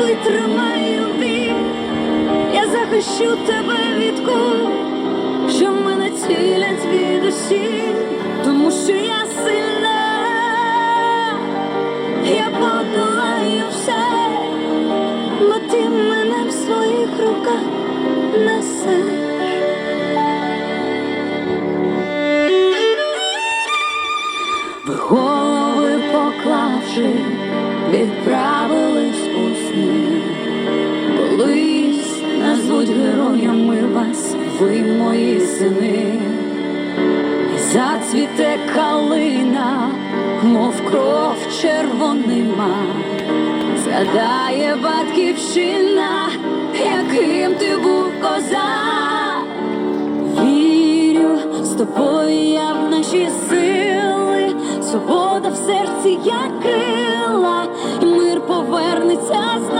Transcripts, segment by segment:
витримаю біль, я захищу тебе від куль, що мене цілять від усіх, тому що я сильна, я подолаю все, бо ти мене в своїх руках несеш. Ви голови поклавши, відправились ви мої сини, і зацвіте калина, мов кров червонима, згадає батьківщина, яким ти був козак. Вірю, з тобою я в наші сили, свобода в серці як крила, мир повернеться знов.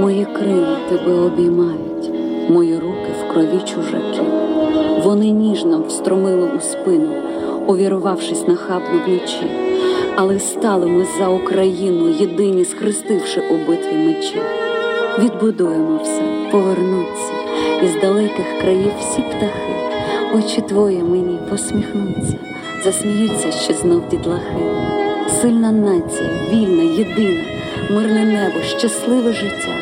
Мої крила тебе обіймають, мої руки в крові чужаків. Вони ніжно встромили у спину, увірвавшись нахабно вночі. Але стали ми за Україну, єдині схрестивши у битві мечі. Відбудуємо все, повернуться, із далеких країв всі птахи. Очі твої мені посміхнуться, засміються ще знов дітлахи. Сильна нація, вільна, єдина, мирне небо, щасливе життя.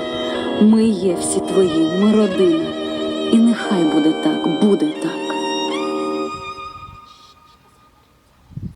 Ми є всі твої, ми родина. І нехай